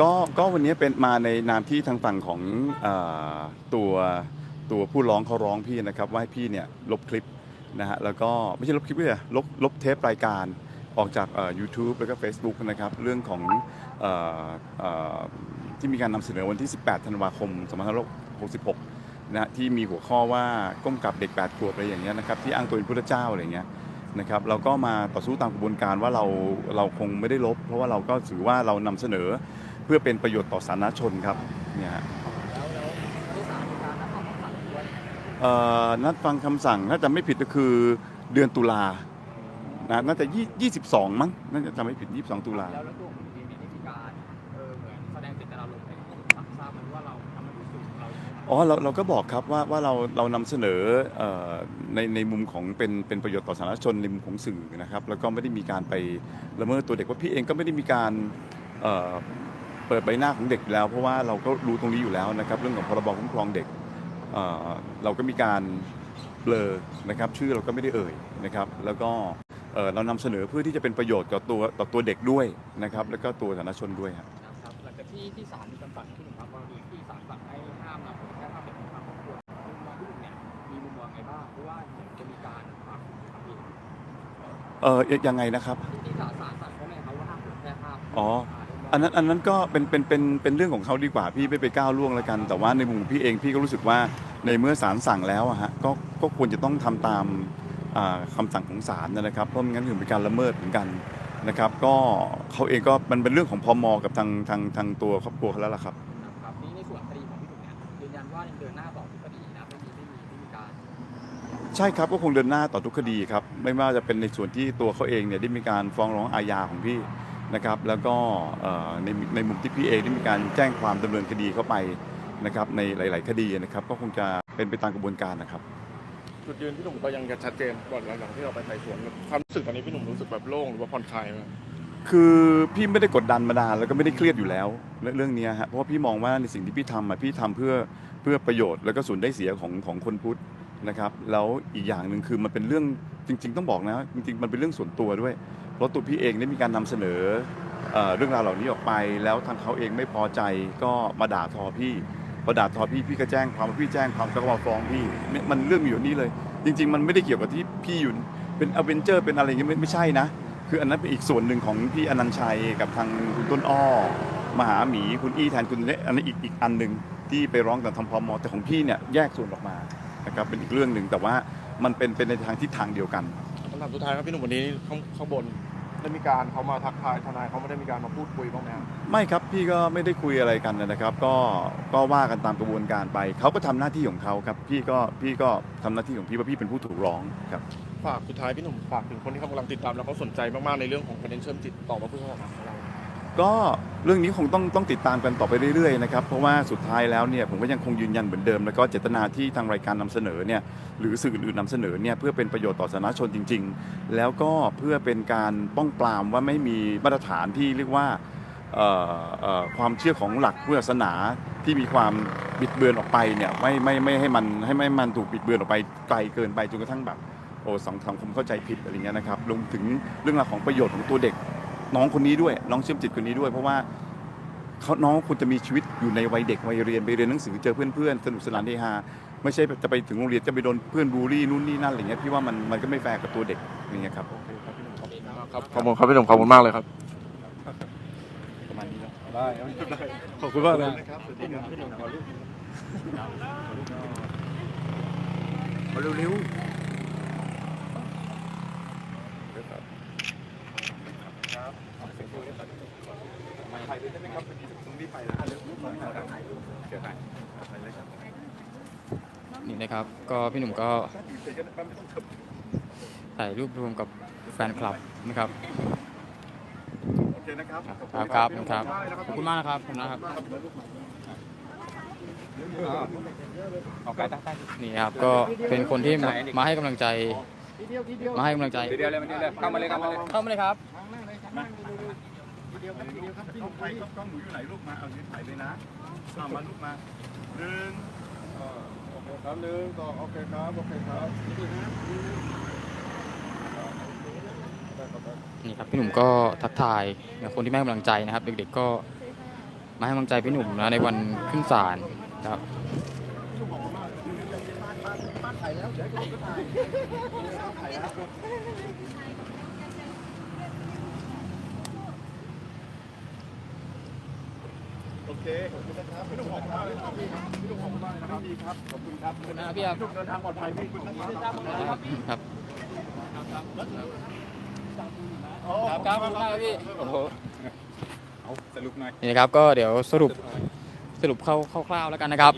ก็ก็วันนี้เป็นมาในนามที่ทางฝั่งของเออตัวตัวผู้ร้องเขาร้องพี่นะครับ ว่าให้พี่เนี่ยลบคลิปนะฮะแล้วก็ไม่ใช่ลบคลิปเลยลบลบเทปรายการออกจากเอ่อ YouTube แล้วก็ Facebook นะครับ เรื่องของเออเอ่อที่มีการนำเสนอวันที่ 18 ธันวาคม 2566 นะฮะที่มีหัวข้อว่าก้มกับเด็ก 8 ขวบอะไรอย่างเงี้ยนะครับที่อ้างตัวเป็นพุทธเจ้าอะไรอย่างเงี้ย นะครับเราก็มาต่อสู้ตามกระบวนการว่าเราเราคงไม่ได้ลบ เพราะว่าเราก็ถือว่าเรานำเสนอ เพื่อเป็นประโยชน์ต่อสาธารณชนครับเนี่ยฮะแล้วแล้วที่ศาลมีการนัดฟังคำสั่งด้วยเอ่อนัดฟังคำสั่งถ้าจำไม่ผิดก็คือเดือนตุลานะน่าจะยี่22มั้งน่าจะจำไม่ผิด22ตุลาแล้วแล้วตัวของทีมเนี่ยได้มีการเออเหมือนแสดงเจตนารมณ์ในของทราบมันว่าเราทำให้รู้สึกเราอ๋อเราเราก็บอกครับว่าว่าเราเรานำเสนอเอ่อในในมุมของเป็นเป็นประโยชน์ต่อสาธารณชนในมุมของสื่อนะครับ แล้วก็ไม่ได้มีการไปละเมิดตัวเด็กว่าะพี่เองก็ไม่ได้มีการเอ่อ เปิดใบหน้าของเด็กอยู่แล้ว เพราะว่าเราก็รู้ตรงนี้อยู่แล้วนะครับ เรื่องของพรบคุ้มครองเด็กเอ่อเราก็มีการเบลอนะครับ ชื่อเราก็ไม่ได้เอ่ยนะครับ แล้วก็เอ่อเรานำเสนอเพื่อที่จะเป็นประโยชน์กับตัวต่อตัวเด็กด้วยนะครับ แล้วก็ตัวสาธารณชนด้วยครับ นะครับหลังจากที่ที่ศาลมีคำสั่งที่หนึ่งครับกรณีที่ศาลสั่งให้ห้ามนำเผยแพร่ภาพเด็กของทางครอบครัวมุมมองที่หนึ่งเนี่ยมีมุมมองไงบ้างเพราะว่าเหมือนจะมีการปรับครับพี่เออยังไงนะครับ ที่ที่ศาลศาลสั่งเขาไงครับว่าห้ามเผยแพร่ภาพอ๋อ อันนั้นอันนั้นก็เป็นเป็นเป็นเป็นเรื่องของเขาดีกว่าพี่ไม่ไปก้าวล่วงแล้วกัน แต่ว่าในมุมของพี่เองพี่ก็รู้สึกว่าในเมื่อศาลสั่งแล้วอะฮะก็ก็ควรจะต้องทำตามอ่าคำาสั่งของศาลนะครับเพราะไม่งั้นถือเป็นการละเมิดเหมือนกันนะครับ ก็เขาเองก็มันเป็นเรื่องของพมกับทางทางทางตัวครอบครัวเขาแล้วล่ะครับนะครับนี่ในส่วนคดีของพี่หนุ่มเนี่ยยืนยันว่ายังเดินหน้าต่อทุกคดีนะไม่มีไม่มีไม่มีการ ใช่ครับก็คงเดินหน้าต่อทุกคดีครับ ไม่ว่าจะเป็นในส่วนที่ตัวเขาเองเนี่ยได้มีการฟ้องร้องอาญาของพี่ นะครับแล้วก็เอ่อในในมุมที่พี่เองได้มีการแจ้งความดำเนินคดีเข้าไปนะครับในหลาย ๆ คดีนะครับ ก็คงจะเป็นไปตามกระบวนการนะครับ จุดยืนพี่หนุ่มก็ยังจะชัดเจนก่อนหลังๆที่เราไปไต่สวนความรู้สึกตอนนี้พี่หนุ่มรู้สึกแบบโล่งหรือว่าผ่อนคลายไหมคือพี่ไม่ได้กดดันมานานแล้วก็ไม่ได้เครียดอยู่แล้วเรื่องเรื่องเนี้ยฮะเพราะว่าพี่มองว่าในสิ่งที่พี่ทำอะพี่ทำเพื่อเพื่อประโยชน์แล้วก็ส่วนได้เสียของของคนพุทธ นะครับแล้วอีกอย่างหนึ่งคือมันเป็นเรื่องจริง ๆ ต้องบอกนะจริงๆมันเป็นเรื่องส่วนตัวด้วยเพราะตัวพี่เองได้มีการนำเสนอเอ่อเรื่องราวเหล่านี้ออกไป แล้วทางเขาเองไม่พอใจก็มาด่าทอพี่พอด่าทอพี่พี่ก็แจ้งความพี่แจ้งความก็มาฟ้องพี่เนี่ยมันเรื่องมีอยู่นี่เลย จริง ๆ มันไม่ได้เกี่ยวกับที่พี่อยู่เป็นอเวนเจอร์เป็นอะไรอย่างเงี้ยไม่ไม่ใช่นะ คืออันนั้นเป็นอีกส่วนหนึ่งของพี่อนันต์ชัยกับทางคุณต้นอ้อมหาหมีคุณอี้แทนคุณเละอันนั้นอีกอีกอันหนึ่งที่ไปร้องกับทางพมแต่ของพี่เนี่ยแยกส่วนออกมา นะครับเป็นอีกเรื่องหนึ่งแต่ว่ามันเป็นเป็นในทางทิศทางเดียวกันคำถามสุดท้ายครับพี่หนุ่มวันนี้ข้างข้างบนได้มีการเขามาทักทายทนายเขาไม่ได้มีการมาพูดคุยบ้างไหมครับไม่ครับพี่ก็ไม่ได้คุยอะไรกันนะครับ ก็ก็ว่ากันตามกระบวนการไปเขาก็ทำหน้าที่ของเขาครับพี่ก็พี่ก็ทำหน้าที่ของพี่ว่าพี่เป็นผู้ถูกร้องครับ ฝากสุดท้ายพี่หนุ่มฝากถึงคนที่เขากำลังติดตามแล้วเขาสนใจมากๆในเรื่องของประเด็นเชื่อมจิตต่อมาพุทธศาสนาของเรา ก็เรื่องนี้คงต้องต้องติดตามกันต่อไปเรื่อยๆนะครับเพราะว่าสุดท้ายแล้วเนี่ยผมก็ยังคงยืนยันเหมือนเดิม แล้วก็เจตนาที่ทางรายการนำเสนอเนี่ยหรือสื่ออื่นๆนำเสนอเนี่ยเพื่อเป็นประโยชน์ต่อสาธารณชนจริง ๆ แล้วก็เพื่อเป็นการป้องปรามว่าไม่มีมาตรฐานที่เรียกว่าความเชื่อของหลักพุทธศาสนาที่มีความบิดเบือนออกไปเนี่ยไม่ไม่ไม่ให้มันให้ไม่มันถูกบิดเบือนออกไปไกลเกินไปจนกระทั่งแบบโอ้สังคมเข้าใจผิดอะไรเงี้ยนะครับรวมถึงเรื่องราวของประโยชน์ของตัวเด็ก น้องคนนี้ด้วยน้องเชื่อมจิตคนนี้ด้วย เพราะว่าเขาน้องควรจะมีชีวิตอยู่ในวัยเด็กวัยเรียนไปเรียนหนังสือเจอเพื่อนๆสนุกสนานเฮฮาไม่ใช่จะไปถึงโรงเรียนจะไปโดนเพื่อนบูลลี่นู่นนี่นั่นอะไรเงี้ยพี่ว่ามันมันก็ไม่แฟร์กับตัวเด็กอย่างเงี้ยครับโอเคครับพี่หนุ่มขอบคุณมากครับขอบคุณครับพี่หนุ่มขอบคุณมากเลย ครับประมาณนี้แล้วได้ขอบคุณมากเลยเร็วๆนี่นะครับ ก็พี่หนุ่มก็ถ่ายรูปรวมกับแฟนคลับนะครับโอเคนะครับครับครับครับขอบคุณมากนะครับขอบคุณนะครับนี่ครับก็เป็นคนที่มาให้กำลังใจมาให้กำลังใจเดียวเลยมันเดียวเลยเข้ามาเลยเข้ามาเลย เข้ามาเลยครับกล้องไฟกล้องหนูอยู่ไหนลูกมาเอายืนถ่ายเลยนะเอามาลูกมาหนึ่งโอเคครับหนึ่งสองโอเคครับโอเคครับนี่ครับพี่หนุ่มก็ทักทายคนที่ให้กำลังใจนะครับ เด็กๆก็มาให้กำลังใจพี่หนุ่มนะในวันขึ้นศาลครับโอเคขอบคุณนะครับพี่หนุ่มขอบคุณมากเลยครับพี่พี่หนุ่มขอบคุณมากนะครับดีครับขอบคุณครับนะพี่ครับพี่หนุ่มเดินทางปลอดภัยพี่ขอบคุณนะครับครับครับครับขอบคุณมากพี่โอ้โหเอาสรุปหน่อยนี่นะครับก็เดี๋ยวสรุปสรุปคร่าวๆแล้วกันนะครับ